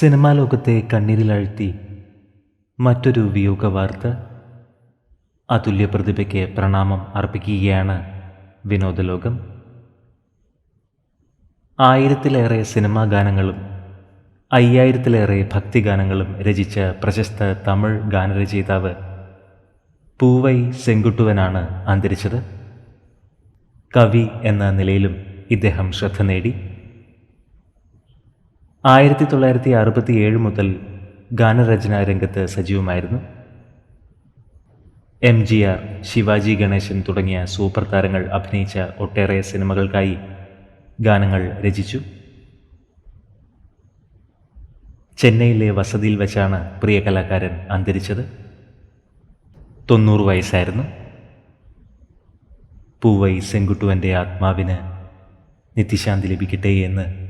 Cinema ലോകത്തെ കണ്ണീരിലഴ്ത്തി മറ്റൊരു വിയോഗ വാർത്ത അതുല്യ പ്രതിഭയ്ക്ക് പ്രണാമം അർപ്പിക്കുകയാണ് വിനോദലോകം. ആയിരത്തിലേറെ സിനിമാ ഗാനങ്ങളും അയ്യായിരത്തിലേറെ ഭക്തിഗാനങ്ങളും രചിച്ച പ്രശസ്ത തമിഴ് ഗാനരചയിതാവ് പൂവൈ സെങ്കുട്ടുവനാണ് അന്തരിച്ചത്. കവി എന്ന നിലയിലും ഇദ്ദേഹം ശ്രദ്ധ നേടി. ആയിരത്തി തൊള്ളായിരത്തി അറുപത്തി ഏഴ് മുതൽ ഗാനരചനാ രംഗത്ത് സജീവമായിരുന്നു. M G R Sivaji Ganesan തുടങ്ങിയ സൂപ്പർ താരങ്ങൾ അഭിനയിച്ച ഒട്ടേറെ സിനിമകൾക്കായി ഗാനങ്ങൾ രചിച്ചു. ചെന്നൈയിലെ വസതിയിൽ വെച്ചാണ് പ്രിയ കലാകാരൻ അന്തരിച്ചത്. തൊണ്ണൂറ് വയസ്സായിരുന്നു. പൂവൈ സെങ്കുട്ടുവന്റെ ആത്മാവിന് നിത്യശാന്തി ലഭിക്കട്ടെ എന്ന്